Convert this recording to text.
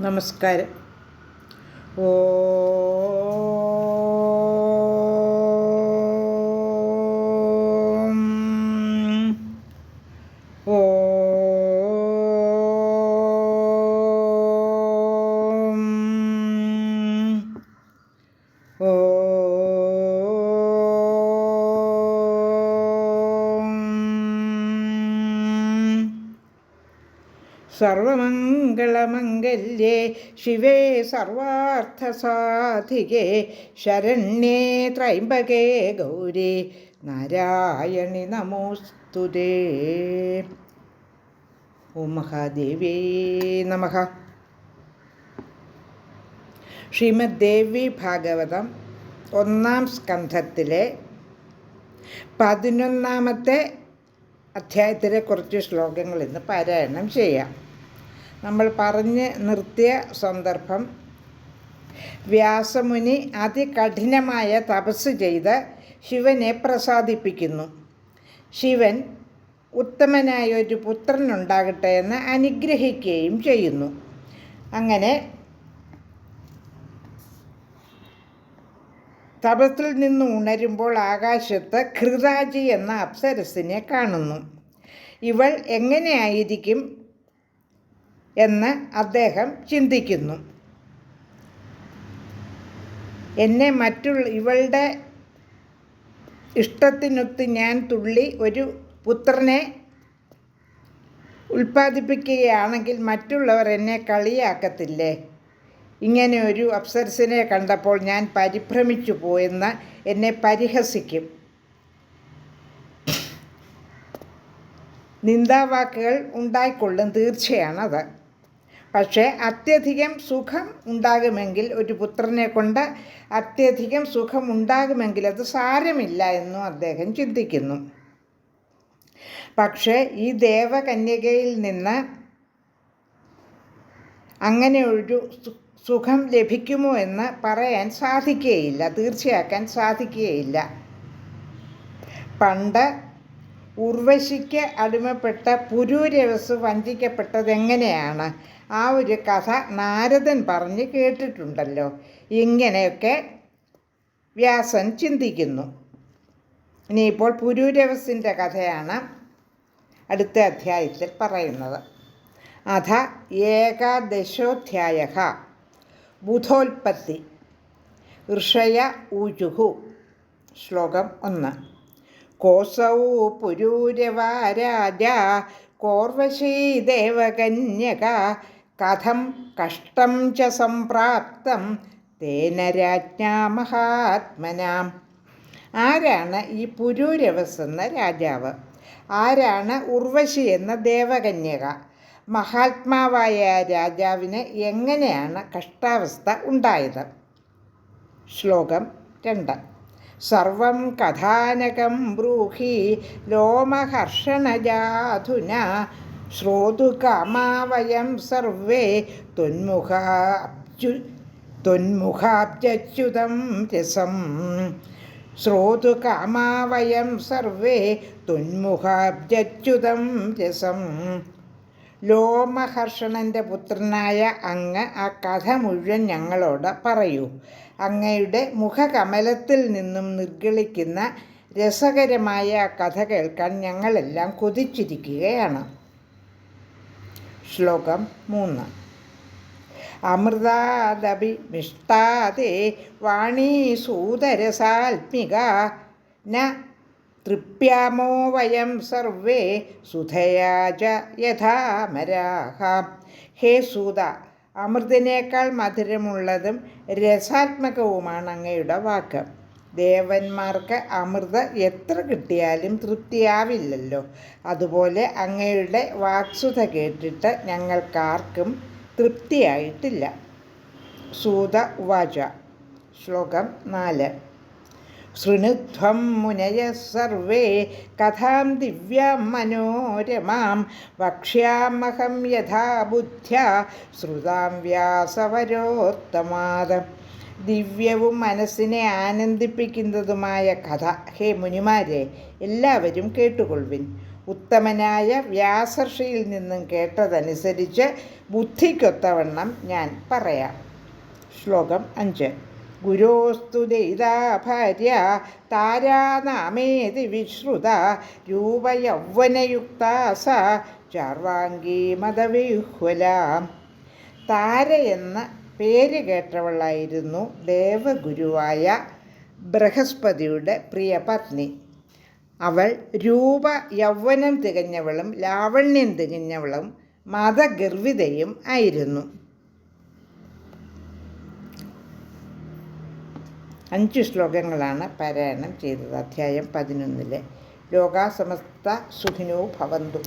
നമസ്കാരം. ഓ സർവമംഗളമംഗല്യേ ശിവേ സർവാർത്ഥസാധികേ ശരണ്യേ ത്രൈംബകേ ഗൗരി നാരായണി നമോസ്തുതേ. ഓം മഹാദേവേ നമഃ. ശ്രീമദ്ദേവി ഭാഗവതം ഒന്നാം സ്കന്ധത്തിലെ പതിനൊന്നാമത്തെ അധ്യായത്തിലെ കുറച്ച് ശ്ലോകങ്ങൾ ഇന്ന് പാരായണം ചെയ്യാം. നമ്മൾ പറഞ്ഞ് നിർത്തിയ സന്ദർഭം. വ്യാസമുനി അതികഠിനമായ തപസ് ചെയ്ത് ശിവനെ പ്രസാദിപ്പിക്കുന്നു. ശിവൻ ഉത്തമനായ ഒരു പുത്രനുണ്ടാകട്ടെ എന്ന് അനുഗ്രഹിക്കുകയും ചെയ്യുന്നു. അങ്ങനെ തപത്തിൽ നിന്ന് ഉണരുമ്പോൾ ആകാശത്ത് ഖൃതാജി എന്ന അപ്സരസിനെ കാണുന്നു. ഇവൾ എങ്ങനെയായിരിക്കും എന്ന് അദ്ദേഹം ചിന്തിക്കുന്നു. എന്നെ മറ്റുള്ള ഇവളുടെ ഇഷ്ടത്തിനൊത്ത് ഞാൻ തുള്ളി ഒരു പുത്രനെ ഉൽപ്പാദിപ്പിക്കുകയാണെങ്കിൽ മറ്റുള്ളവർ എന്നെ കളിയാക്കത്തില്ലേ? ഇങ്ങനെ ഒരു അപ്സരസിനെ കണ്ടപ്പോൾ ഞാൻ പരിഭ്രമിച്ചു പോയെന്ന് എന്നെ പരിഹസിക്കും. നിന്ദാവാക്കുകൾ ഉണ്ടായിക്കൊള്ളും തീർച്ചയാണത്. പക്ഷേ അത്യധികം സുഖം ഉണ്ടാകുമെങ്കിൽ ഒരു പുത്രനെ കൊണ്ട് അത്യധികം സുഖം ഉണ്ടാകുമെങ്കിൽ അത് സാരമില്ല എന്നും അദ്ദേഹം ചിന്തിക്കുന്നു. പക്ഷേ ഈ ദേവകന്യകയിൽ നിന്ന് അങ്ങനെ ഒരു സുഖം ലഭിക്കുമോ എന്ന് പറയാൻ സാധിക്കുകയില്ല തീർച്ചയാക്കാൻ സാധിക്കുകയില്ല. പണ്ട് ഉർവശിക്ക് അടിമപ്പെട്ട പുരൂരവസ് വഞ്ചിക്കപ്പെട്ടത് എങ്ങനെയാണ്? ആ ഒരു കഥ നാരദൻ പറഞ്ഞ് കേട്ടിട്ടുണ്ടല്ലോ. ഇങ്ങനെയൊക്കെ വ്യാസൻ ചിന്തിക്കുന്നു. ഇനിയിപ്പോൾ പുരൂരവസിന്റെ കഥയാണ് അടുത്ത അധ്യായത്തിൽ പറയുന്നത്. അഥ ഏകാദശോധ്യായ ബുധോൽപത്തി. ഋഷയ ഊജുഹു. ശ്ലോകം ഒന്ന്. കോസൗ പുരൂരവാരാജ കോർവശീ ദേവകന്യക കഥം കഷ്ടം ച സംപ്രാപ്തം തേന രാജ്ഞാ മഹാത്മനാം. ആരാണ് ഈ പുരൂരവസ് എന്ന രാജാവ്? ആരാണ് ഉർവശി എന്ന ദേവകന്യക? മഹാത്മാവായ രാജാവിന് എങ്ങനെയാണ് കഷ്ടാവസ്ഥ ഉണ്ടായത്? ശ്ലോകം രണ്ട്. सर्वं कथानकं ब्रूहि लोमहर्षणजाधुना श्रोतुकामा वयं सर्वे तुन्मुखाब्जु तुन्मुखाब्जच्युतं रसं श्रोतुकामा वयं सर्वे तुन्मुखाब्जच्युतं रसम् ലോമഹർഷണന്റെ പുത്രനായ അങ്ങ് ആ കഥ മുഴുവൻ ഞങ്ങളോട് പറയൂ. അങ്ങയുടെ മുഖകമലത്തിൽ നിന്നും നിർഗളിക്കുന്ന രസകരമായ ആ കഥ കേൾക്കാൻ ഞങ്ങളെല്ലാം കൊതിച്ചിരിക്കുകയാണ്. ശ്ലോകം മൂന്ന്. അമൃതാദപി മിഷ്ടാതെ വാണീ സൂതരസാത്മിക ന തൃപ്യാമോ വയം സർവേ സുധയാ ച യഥാമരാഹ. ഹേ സൂത അമൃതിനേക്കാൾ മധുരമുള്ളതും രസാത്മകവുമാണ് അങ്ങയുടെ വാക്ക്. ദേവന്മാർക്ക് അമൃത എത്ര കിട്ടിയാലും തൃപ്തിയാവില്ലല്ലോ. അതുപോലെ അങ്ങയുടെ വാക്സുത കേട്ടിട്ട് ഞങ്ങൾക്കാർക്കും തൃപ്തിയായിട്ടില്ല. സൂത ഉവാച ശ്ലോകം നാല്. ശൃണുധ്വം മുനയ സർവേ കഥാം ദിവ്യാം മനോരമാം വക്ഷ്യാമഹം യഥാ ബുദ്ധ്യ ശ്രുതാം വ്യാസവരോത്തമാദം ദിവ്യവും മനസ്സിനെ ആനന്ദിപ്പിക്കുന്നതുമായ കഥ. ഹേ മുനിമാരെ എല്ലാവരും കേട്ടുകൊള്ളുവിൻ. ഉത്തമനായ വ്യാസർഷിയിൽ നിന്നും കേട്ടതനുസരിച്ച് ബുദ്ധിക്കൊത്തവണ്ണം ഞാൻ പറയാം. ശ്ലോകം അഞ്ച്. ഗുരോസ്തു ദയിതാ ഭാര്യ താരാനാമേതി വിശ്രുത രൂപയൗവനയുക്ത സ ചാർവാംഗീ മതവിഹ്വല താര എന്ന പേര് കേട്ടവളായിരുന്നു ദേവഗുരുവായ ബൃഹസ്പതിയുടെ പ്രിയ പത്നി. അവൾ രൂപ യൗവനം തികഞ്ഞവളും ലാവണ്യം തികഞ്ഞവളും മതഗർവിതയും ആയിരുന്നു. അഞ്ച് ശ്ലോകങ്ങളാണ് പാരായണം ചെയ്തത്. അധ്യായം പതിനൊന്നിലെ ലോകാസമസ്ത സുഖിനോ ഭവന്തു.